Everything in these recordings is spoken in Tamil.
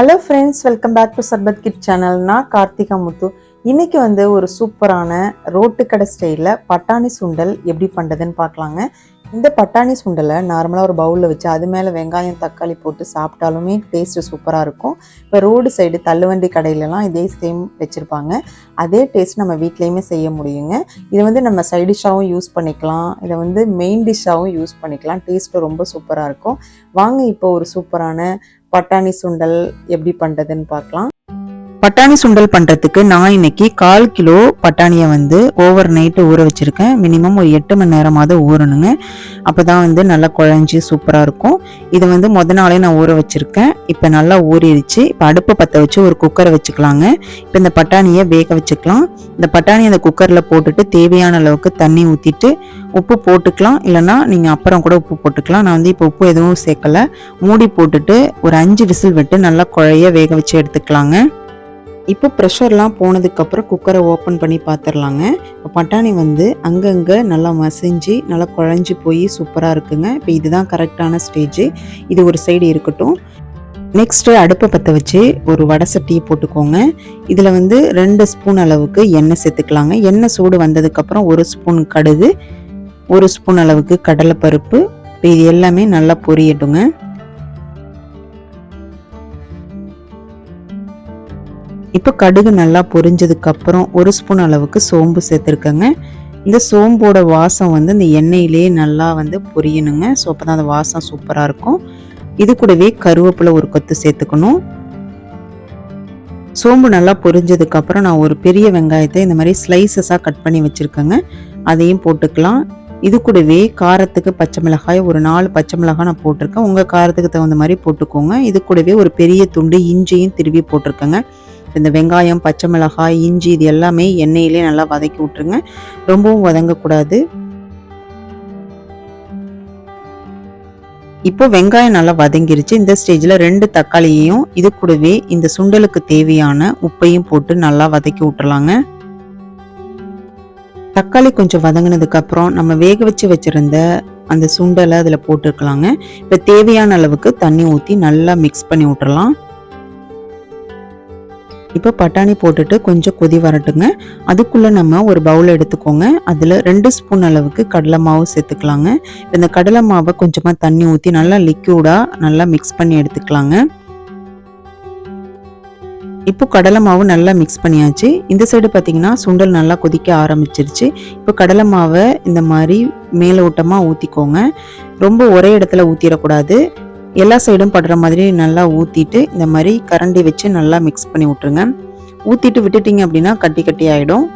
Hello friends welcome back to சர்பத் கிட் சேனல் நான் கார்த்திகா முத்து. இன்றைக்கி வந்து ஒரு சூப்பரான ரோட்டு கடை ஸ்டைலில் பட்டாணி சுண்டல் எப்படி பண்ணுறதுன்னு பார்க்கலாங்க. இந்த பட்டாணி சுண்டலை நார்மலாக ஒரு பவுலில் வச்சு அது மேலே வெங்காயம் தக்காளி போட்டு சாப்பிட்டாலுமே டேஸ்ட்டு சூப்பராக இருக்கும். இப்போ ரோடு சைடு தள்ளுவண்டி கடையிலலாம் இதே சேம் வச்சுருப்பாங்க. அதே டேஸ்ட் நம்ம வீட்லேயுமே செய்ய முடியுங்க. இது வந்து நம்ம சைட் டிஷ்ஷாகவும் யூஸ் பண்ணிக்கலாம். இதை வந்து மெயின் டிஷ்ஷாகவும் யூஸ் பண்ணிக்கலாம். டேஸ்ட்டு ரொம்ப சூப்பராக இருக்கும். வாங்க இப்போ ஒரு சூப்பரான பட்டாணி சுண்டல் எப்படி பண்ணுறதுன்னு பார்க்கலாம். பட்டாணி சுண்டல் பண்ணுறதுக்கு நான் இன்னைக்கு கால் கிலோ பட்டாணியை வந்து ஓவர் நைட்டு ஊற வச்சுருக்கேன். மினிமம் ஒரு எட்டு மணி நேரமாவது ஊறணுங்க. அப்போ தான் வந்து நல்லா குழஞ்சி சூப்பராக இருக்கும். இதை வந்து முத நாளே நான் ஊற வச்சுருக்கேன். இப்போ நல்லா ஊறிடுச்சு. இப்போ அடுப்பை பற்ற வச்சு ஒரு குக்கரை வச்சுக்கலாங்க. இப்போ இந்த பட்டாணியை வேக வச்சுக்கலாம். இந்த பட்டாணி அந்த குக்கரில் போட்டுட்டு தேவையான அளவுக்கு தண்ணி ஊற்றிட்டு உப்பு போட்டுக்கலாம். இல்லைன்னா நீங்கள் அப்புறம் கூட உப்பு போட்டுக்கலாம். நான் வந்து இப்போ உப்பு எதுவும் சேர்க்கலை. மூடி போட்டுட்டு ஒரு அஞ்சு விசில் விட்டு நல்லா குழைய வேக வச்சு எடுத்துக்கலாங்க. இப்போ ப்ரெஷர்லாம் போனதுக்கப்புறம் குக்கரை ஓப்பன் பண்ணி பார்த்துடலாங்க இப்போ பட்டாணி வந்து அங்கங்கே நல்லா மசிஞ்சு நல்லா குழஞ்சி போய் சூப்பராக இருக்குங்க. இப்போ இதுதான் கரெக்டான ஸ்டேஜ். இது ஒரு சைடு இருக்கட்டும். நெக்ஸ்ட்டு அடுப்பை பற்ற வச்சு ஒரு வடை சட்டியை போட்டுக்கோங்க. இதில் வந்து ரெண்டு ஸ்பூன் அளவுக்கு எண்ணெய் சேர்த்துக்கலாங்க. எண்ணெய் சூடு வந்ததுக்கப்புறம் ஒரு ஸ்பூன் கடுகு ஒரு ஸ்பூன் அளவுக்கு கடலைப்பருப்பு. இப்போ இது எல்லாமே நல்லா பொரியட்டுங்க. இப்போ கடுகு நல்லா பொரிஞ்சதுக்கு அப்புறம் ஒரு ஸ்பூன் அளவுக்கு சோம்பு சேர்த்துருக்கேங்க. இந்த சோம்போட வாசம் வந்து இந்த எண்ணெயிலே நல்லா வந்து பொரியணுங்க. ஸோ அப்போ தான் அந்த வாசம் சூப்பராக இருக்கும். இது கூடவே கருவேப்பிலை ஒரு கொத்து சேர்த்துக்கணும். சோம்பு நல்லா பொரிஞ்சதுக்கு அப்புறம் நான் ஒரு பெரிய வெங்காயத்தை இந்த மாதிரி ஸ்லைசஸாக கட் பண்ணி வச்சுருக்கேங்க. அதையும் போட்டுக்கலாம். இது கூடவே காரத்துக்கு பச்சை மிளகாய் ஒரு நாலு பச்சை மிளகாய் நான் போட்டிருக்கேன். உங்கள் காரத்துக்கு தகுந்த மாதிரி போட்டுக்கோங்க. இது கூடவே ஒரு பெரிய துண்டு இஞ்சியும் திருவி போட்டிருக்கேங்க. இந்த வெங்காயம் பச்சை மிளகாய் இஞ்சி இது எல்லாமே எண்ணெயிலே நல்லா வதக்கி விட்டுருங்க. ரொம்பவும் வதங்கக்கூடாது. இப்போ வெங்காயம் நல்லா வதங்கிருச்சு. இந்த ஸ்டேஜில் ரெண்டு தக்காளியையும் இது கூடவே இந்த சுண்டலுக்கு தேவையான உப்பையும் போட்டு நல்லா வதக்கி விட்டுலாங்க தக்காளி கொஞ்சம் வதங்கினதுக்கு அப்புறம் நம்ம வேக வச்சு வச்சிருந்த அந்த சுண்டலை அதில் போட்டுருக்கலாங்க இப்போ தேவையான அளவுக்கு தண்ணி ஊற்றி நல்லா மிக்ஸ் பண்ணி விட்டுறலாம். இப்போ பட்டாணி போட்டுட்டு கொஞ்சம் கொதி வரட்டுங்க. அதுக்குள்ளே நம்ம ஒரு பவுல் எடுத்துக்கோங்க. அதில் ரெண்டு ஸ்பூன் அளவுக்கு கடலை மாவு சேர்த்துக்கலாங்க. இந்த கடலை மாவை கொஞ்சமாக தண்ணி ஊற்றி நல்லா லிக்யூடாக நல்லா மிக்ஸ் பண்ணி எடுத்துக்கலாங்க. இப்போ கடலை மாவு நல்லா மிக்ஸ் பண்ணியாச்சு. இந்த சைடு பார்த்தீங்கன்னா சுண்டல் நல்லா கொதிக்க ஆரம்பிச்சிருச்சு. இப்போ கடலை மாவை இந்த மாதிரி மேலோட்டமாக ஊற்றிக்கோங்க ரொம்ப ஒரே இடத்துல ஊற்றிடக்கூடாது எல்லா சைடும் படுற மாதிரி நல்லா ஊற்றிட்டு இந்த மாதிரி கரண்டி வச்சு நல்லா மிக்ஸ் பண்ணி விட்ருங்க ஊற்றிட்டு விட்டுட்டிங்க அப்படின்னா கட்டி கட்டி ஆகிடும்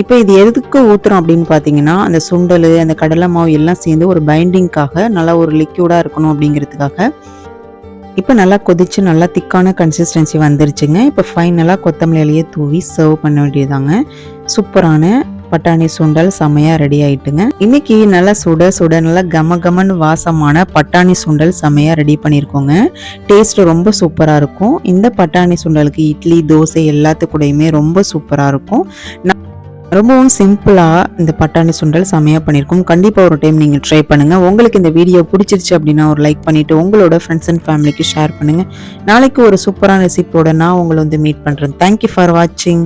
இப்போ இது எதுக்கு ஊற்றுறோம் அப்படின்னு பார்த்தீங்கன்னா அந்த சுண்டல் அந்த கடலை மாவு எல்லாம் சேர்ந்து ஒரு பைண்டிங்காக நல்லா ஒரு லிக்யூடாக இருக்கணும் அப்படிங்கிறதுக்காக. இப்போ நல்லா கொதிச்சு நல்லா திக்கான கன்சிஸ்டன்சி வந்துருச்சுங்க. இப்போ ஃபைனலாக கொத்தமல்லியிலேயே தூவி சர்வ் பண்ண வேண்டியதாங்க சூப்பரான பட்டாணி சுண்டல் செமையாக ரெடி ஆயிட்டுங்க. இன்னைக்கு நல்லா சுட சுட நல்லா கம கமன் வாசமான பட்டாணி சுண்டல் செமையாக ரெடி பண்ணியிருக்கோங்க டேஸ்ட் ரொம்ப சூப்பராக இருக்கும். இந்த பட்டாணி சுண்டலுக்கு இட்லி தோசை எல்லாத்துக்கூடையுமே ரொம்ப சூப்பராக இருக்கும். ரொம்பவும் சிம்பிளாக இந்த பட்டாணி சுண்டல் செமையாக பண்ணியிருக்கோம் கண்டிப்பாக ஒரு டைம் நீங்கள் ட்ரை பண்ணுங்கள் உங்களுக்கு இந்த வீடியோ பிடிச்சிருச்சு அப்படின்னா ஒரு லைக் பண்ணிவிட்டு உங்களோட ஃப்ரெண்ட்ஸ் அண்ட் ஃபேமிலிக்கு ஷேர் பண்ணுங்கள் நாளைக்கு ஒரு சூப்பரான ரெசிப்போட நான் உங்களை வந்து மீட் பண்ணுறேன் தேங்க்யூ ஃபார் வாட்சிங்